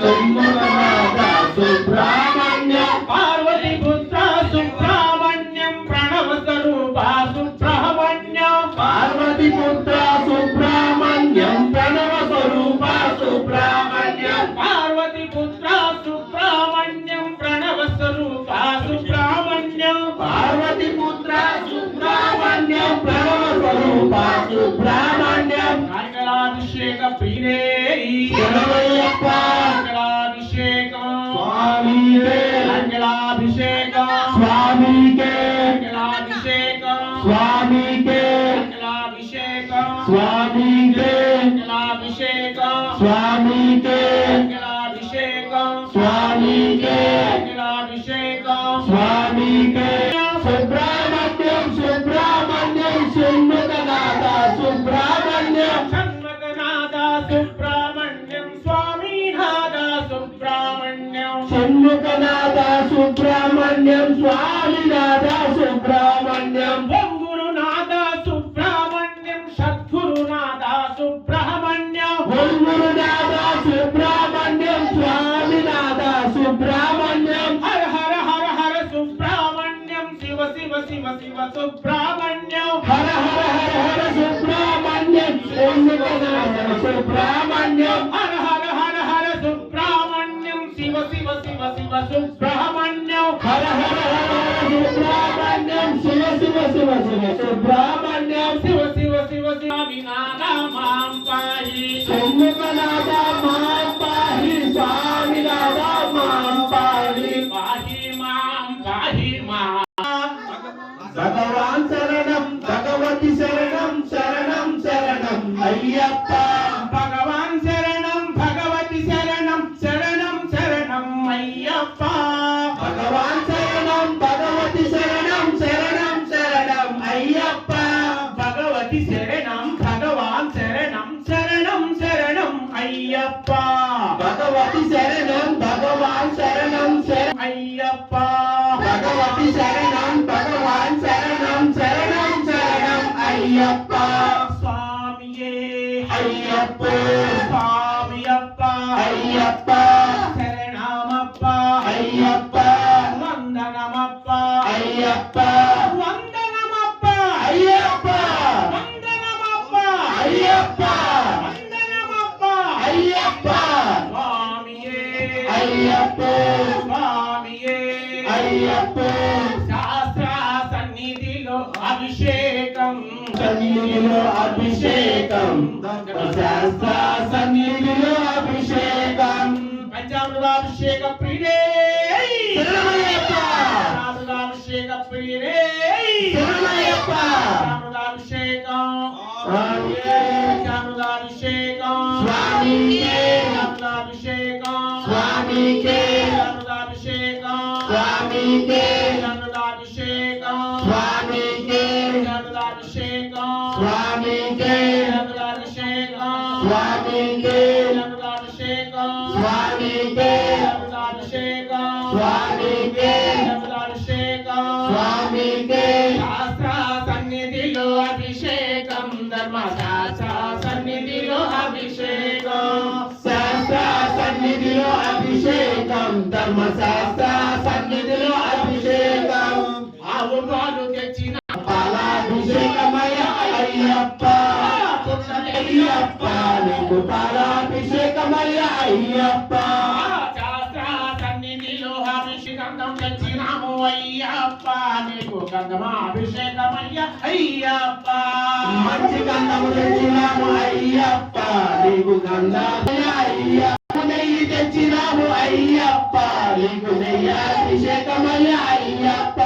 Thank you. కాకలాభిషేక ప్రియే కాకలాభిషేకం స్వామి కాకలాభిషేకం స్వామి కాకలాభిషేకం స్వామి కాకలాభిషేకం స్వామి కాకలాభిషేకం స్వామి షణ్ముఖనాథ సుబ్రహ్మణ్యం స్వామినాథ సుబ్రహ్మణ్యం. గురునాథ సుబ్రహ్మణ్యం సద్గురునాథ సుబ్రహ్మణ్యం. గురునాథ సుబ్రహ్మణ్యం స్వామినాథ సుబ్రహ్మణ్యం. హర హర హర హర సుబ్రహ్మణ్యం శివ శివ శివ శివ సుబ్రహ్మణ్యం. హర హర హర హర సుబ్రహ్మణ్యం సుబ్రహ్మణ్యం. सुब्रह्मण्यम शिव शिव शिव शिव सुब्रह्मण्यम शिव शिव शिव शिव विना नाम पाहि ஐயப்பா. பகவதி சரணம் பகவான் சரணம் சரணம். ஐயப்பா. பகவதி சரணம் பகவான் சரணம் சரணம் சரணம். ஐயப்பா. சுவாமியே. ஐயப்பா. சுவாமியப்பா. ஐயப்பா. சரணாமப்பா. ஐயப்பா. வந்தனமப்பா. ஐயப்பா. வந்தனமப்பா. ஐயப்பா. வந்தனமப்பா. ஐயப்பா. అయ్యప్ప స్వామియే. అయ్యప్ప. స్వామియే. అయ్యప్ప. శాస్త్ర సన్నిధిలో అభిషేకం. సన్నిధిలో అభిషేకం. శాస్త్ర సన్నిధిలో అభిషేకం. పంచామృతాభిషేక శరణమయ్యప్ప పంచామృతాభిషేక ప్రియుడే. శరణమయ్యప్ప పంచామృతాభిషేకం. పంచామృతాభిషేకం స్వామికే. పంచామృతాభిషేకం స్వామికే. పంచామృతాభిషేకం స్వామికే. పంచామృతాభిషేకం స్వామికే. పంచామృతాభిషేకం స్వామికే. పంచామృతాభిషేకం స్వామికే. పంచామృతాభిషేకం స్వామికే. పంచామృతాభిషేకం స్వామికే. శాస్త్ర సన్నిధిలో అభిషేకం ధర్మశాస్త్ర అభిషేకం ధర్మశాస్త్ర సన్నిధిలో అభిషేకం. పాలు తెచ్చిన పాలాభిషేకమయ అయ్యప్ప. అయ్యప్ప నీకు పాలాభిషేకమయ అయ్యప్ప. శాస్త్ర సన్నిధిలో అభిషేకం తెచ్చినాము అయ్యప్ప. నీకు గంధమాభిషేకమయ్య అయ్యప్ప. మంచి గంధము తెచ్చినాము అయ్యప్ప. నీకు గంధమయ అయ్యప్ప. తెచ్చినావు అయ్యప్ప నీకు అభిషేకమయ్య అయ్యప్ప.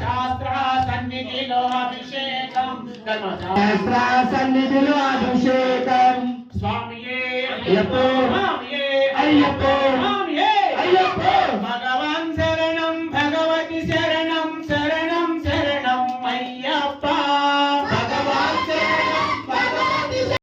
శాస్త్ర సన్నిధిలో అభిషేకం శాస్త్ర సన్నిధిలో అభిషేకం. స్వామియే అయ్యప్ప. అయ్యప్ప.